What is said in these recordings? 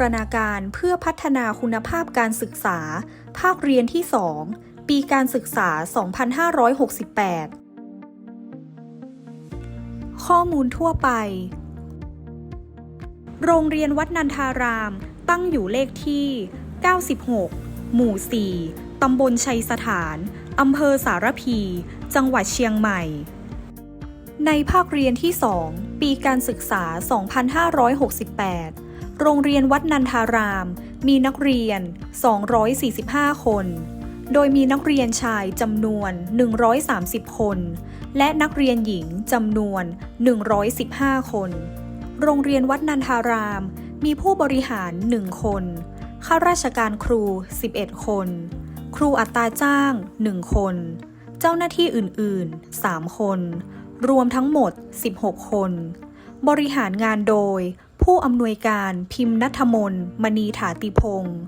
รณาการเพื่อพัฒนาคุณภาพการศึกษา ภาคเรียนที่ 2 ปีการศึกษา 2568 ข้อมูลทั่วไป โรงเรียนวัดนันทาราม ตั้งอยู่เลขที่ 96 หมู่ 4 ตำบลชัยสถาน อำเภอสารพี จังหวัดเชียงใหม่ ในภาคเรียนที่ 2 ปีการศึกษา 2568 โรงเรียนวัดนันทาราม มีนักเรียน 245 คน โดยมีนักเรียนชายจำนวน 130 คน และนักเรียนหญิงจำนวน 115 คน โรงเรียนวัดนันทาราม มีผู้บริหาร 1 คน ข้าราชการครู 11 คน ครูอัตราจ้าง 1 คน เจ้าหน้าที่อื่นๆ 3 คน รวมทั้งหมด 16 คนบริหารงานโดย ผู้อำนวยการพิมพ์นัทมนมณีถาติพงศ์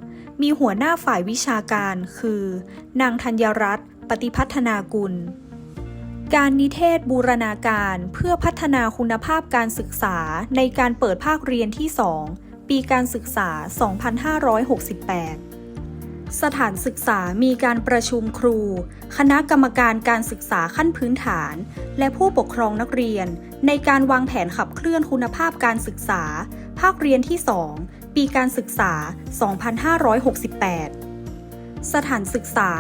มีหัวหน้าฝ่ายวิชาการคือ นางธัญรัตน์ปฏิพัฒนากุล การนิเทศบูรณาการเพื่อพัฒนาคุณภาพการศึกษาในการเปิดภาคเรียนที่ 2 ปีการศึกษา 2568 สถานศึกษามีการประชุมครู คณะกรรมการการศึกษาขั้นพื้นฐาน และผู้ปกครองนักเรียน ในการวางแผนขับเคลื่อนคุณภาพการศึกษา ภาคเรียนที่ 2 ปีการศึกษา 2568สถานศึกษา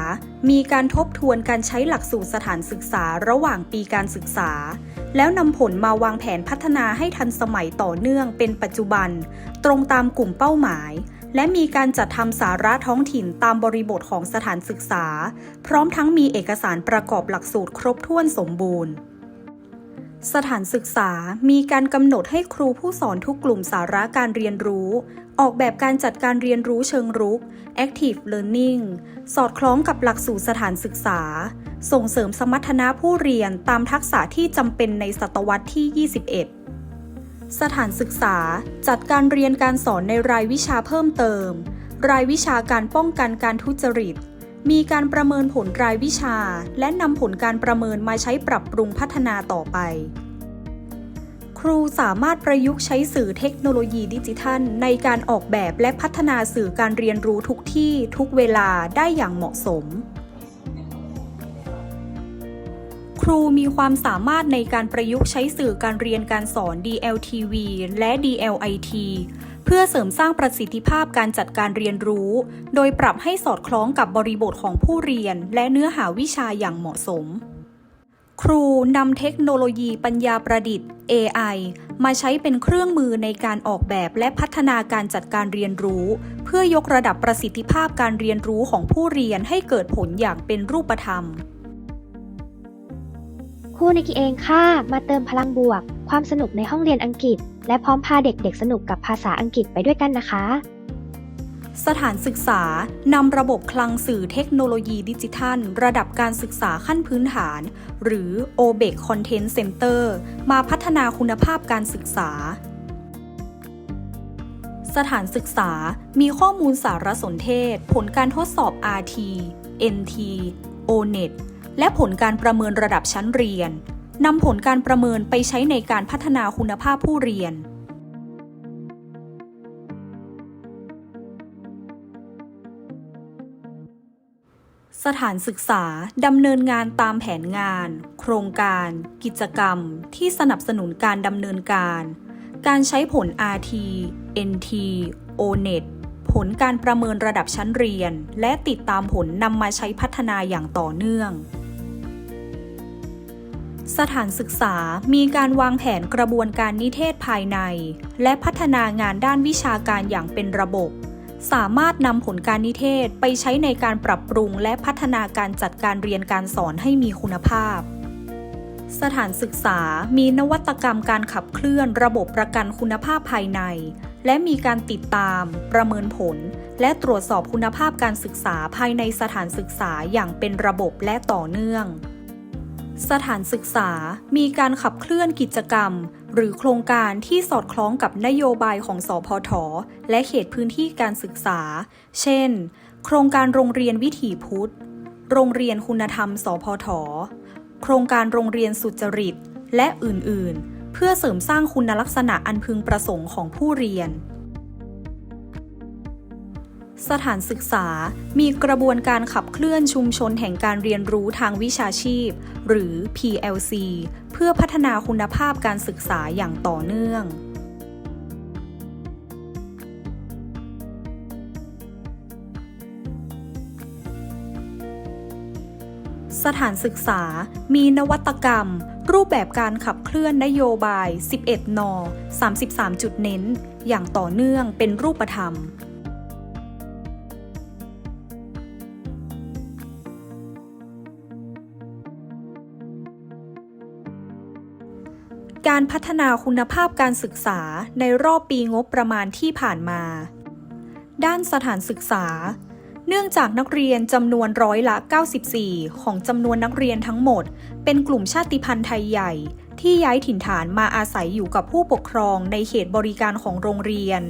มีการทบทวนการใช้หลักสูตรสถานศึกษาระหว่างปีการศึกษา แล้วนำผลมาวางแผนพัฒนาให้ทันสมัยต่อเนื่องเป็นปัจจุบัน ตรงตามกลุ่มเป้าหมาย และมีการจัดทำสาระท้องถิ่นตามบริบทของสถานศึกษา พร้อมทั้งมีเอกสารประกอบหลักสูตรครบถ้วนสมบูรณ์ สถานศึกษามีการกำหนดให้ครูผู้สอนทุกกลุ่มสาระการเรียนรู้ ออกแบบการจัดการเรียนรู้เชิงรุก Active Learning สอดคล้องกับหลักสูตรสถานศึกษา ส่งเสริมสมรรถนะผู้เรียนตามทักษะที่จำเป็นในศตวรรษที่ 21 สถานศึกษาจัดการเรียนการสอนในรายวิชาเพิ่มเติม รายวิชาการป้องกันการทุจริต มีการประเมินผลรายวิชา และนำผลการประเมินมาใช้ปรับปรุงพัฒนาต่อไป ครูสามารถประยุกต์ใช้สื่อเทคโนโลยีดิจิทัล ในการออกแบบและพัฒนาสื่อการเรียนรู้ทุกที่ทุกเวลาได้อย่างเหมาะสม ครูมีความสามารถในการประยุกต์ใช้สื่อการเรียนการสอน DLTV และ DLIT เพื่อเสริมสร้างประสิทธิภาพการจัดการเรียนรู้ โดยปรับให้สอดคล้องกับบริบทของผู้เรียน และเนื้อหาวิชาอย่างเหมาะสม ครูนำเทคโนโลยีปัญญาประดิษฐ์ AI มาใช้เป็นเครื่องมือในการออกแบบและพัฒนาการจัดการเรียนรู้ เพื่อยกระดับประสิทธิภาพการเรียนรู้ของผู้เรียนให้เกิดผลอย่างเป็นรูปธรรม ครูนิกิเองค่ะ มาเติมพลังบวก ความสนุกในห้องเรียนอังกฤษ และพร้อมพาเด็กๆสนุกกับภาษาอังกฤษไปด้วยกันนะคะ สถานศึกษานำระบบคลังสื่อเทคโนโลยีดิจิทัล ระดับการศึกษาขั้นพื้นฐาน หรือ OBEC Content Center มาพัฒนาคุณภาพการศึกษาสถานศึกษามีข้อมูลสารสนเทศ ผลการทดสอบ RT NT ONET และผลการประเมินระดับชั้นเรียนนำผลการประเมินไปใช้ในการพัฒนาคุณภาพผู้เรียน สถานศึกษาดำเนินงานตามแผนงาน โครงการ กิจกรรม ที่สนับสนุนการดำเนินการ การใช้ผล RT NT ONET ผลการประเมินระดับชั้นเรียน และติดตามผลนำมาใช้พัฒนาอย่างต่อเนื่อง สถานศึกษามีการวางแผนกระบวนการนิเทศภายใน และพัฒนางานด้านวิชาการอย่างเป็นระบบ สามารถนำผลการนิเทศไปใช้ในการปรับปรุงและพัฒนาการจัดการเรียนการสอนให้มีคุณภาพ สถานศึกษามีนวัตกรรมการขับเคลื่อนระบบประกันคุณภาพภายใน และมีการติดตาม ประเมินผล และตรวจสอบคุณภาพการศึกษาภายในสถานศึกษาอย่างเป็นระบบและต่อเนื่อง สถานศึกษามีการขับเคลื่อนกิจกรรม หรือโครงการที่สอดคล้องกับนโยบายของสพทและเขตพื้นที่การศึกษา เช่น โครงการโรงเรียนวิถีพุทธ โรงเรียนคุณธรรมสพท โครงการโรงเรียนสุจริต และอื่นๆ เพื่อเสริมสร้างคุณลักษณะอันพึงประสงค์ของผู้เรียน สถานศึกษา มีกระบวนการขับเคลื่อนชุมชนแห่งการเรียนรู้ทางวิชาชีพ หรือ PLC เพื่อพัฒนาคุณภาพการศึกษาอย่างต่อเนื่องสถานศึกษา มีนวัตกรรม รูปแบบการขับเคลื่อนนโยบาย 11 น 33 จุดเน้น อย่างต่อเนื่องเป็นรูปธรรม การพัฒนาคุณภาพการศึกษาในรอบปีงบประมาณที่ผ่านมา ด้านสถานศึกษา เนื่องจากนักเรียนจำนวนร้อยละ 94 ของจำนวนนักเรียนทั้งหมด เป็นกลุ่มชาติพันธุ์ไทยใหญ่ ที่ย้ายถิ่นฐานมาอาศัยอยู่กับผู้ปกครองในเขตบริการของโรงเรียน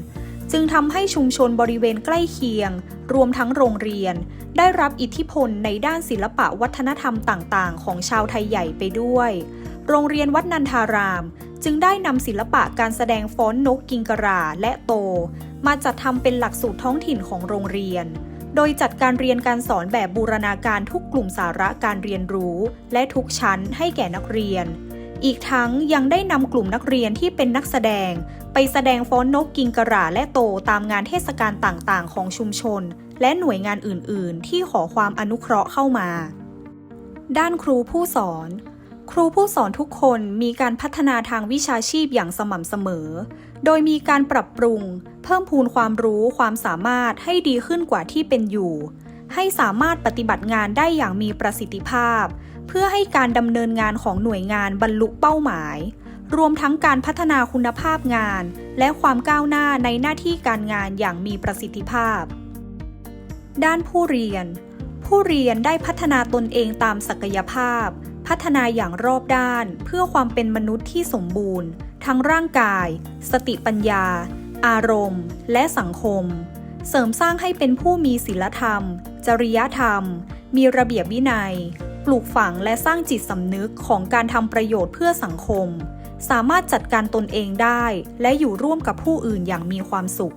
จึงทำให้ชุมชนบริเวณใกล้เคียง รวมทั้งโรงเรียน ได้รับอิทธิพลในด้านศิลปะวัฒนธรรมต่าง ๆ ของชาวไทยใหญ่ไปด้วย โรงเรียนวัดนันทาราม จึงได้นำศิลปะการแสดงฟ้อนนกกิงกราและโต มาจัดทำเป็นหลักสูตรท้องถิ่นของโรงเรียน โดยจัดการเรียนการสอนแบบบูรณาการทุกกลุ่มสาระการเรียนรู้ และทุกชั้นให้แก่นักเรียน อีกทั้งยังได้นำกลุ่มนักเรียนที่เป็นนักแสดง ไปแสดงฟ้อนนกกิงกราและโตตามงานเทศกาลต่างๆ ของชุมชน และหน่วยงานอื่น ๆ ที่ขอความอนุเคราะห์เข้ามา ด้านครูผู้สอน ครูผู้สอนทุกคนมีการพัฒนาทางวิชาชีพอย่างสม่ำเสมอ โดยมีการปรับปรุง เพิ่มพูนความรู้ความสามารถให้ดีขึ้นกว่าที่เป็นอยู่ ให้สามารถปฏิบัติงานได้อย่างมีประสิทธิภาพ เพื่อให้การดำเนินงานของหน่วยงานบรรลุเป้าหมาย รวมทั้งการพัฒนาคุณภาพงาน และความก้าวหน้าในหน้าที่การงานอย่างมีประสิทธิภาพ ด้านผู้เรียน ผู้เรียนได้พัฒนาตนเองตามศักยภาพ พัฒนาอย่างรอบด้านเพื่อความเป็นมนุษย์ที่สมบูรณ์ ทั้งร่างกาย สติปัญญา อารมณ์ และสังคม เสริมสร้างให้เป็นผู้มีศีลธรรม จริยธรรม มีระเบียบวินัย ปลูกฝังและสร้างจิตสำนึกของการทำประโยชน์เพื่อสังคม สามารถจัดการตนเองได้ และอยู่ร่วมกับผู้อื่นอย่างมีความสุข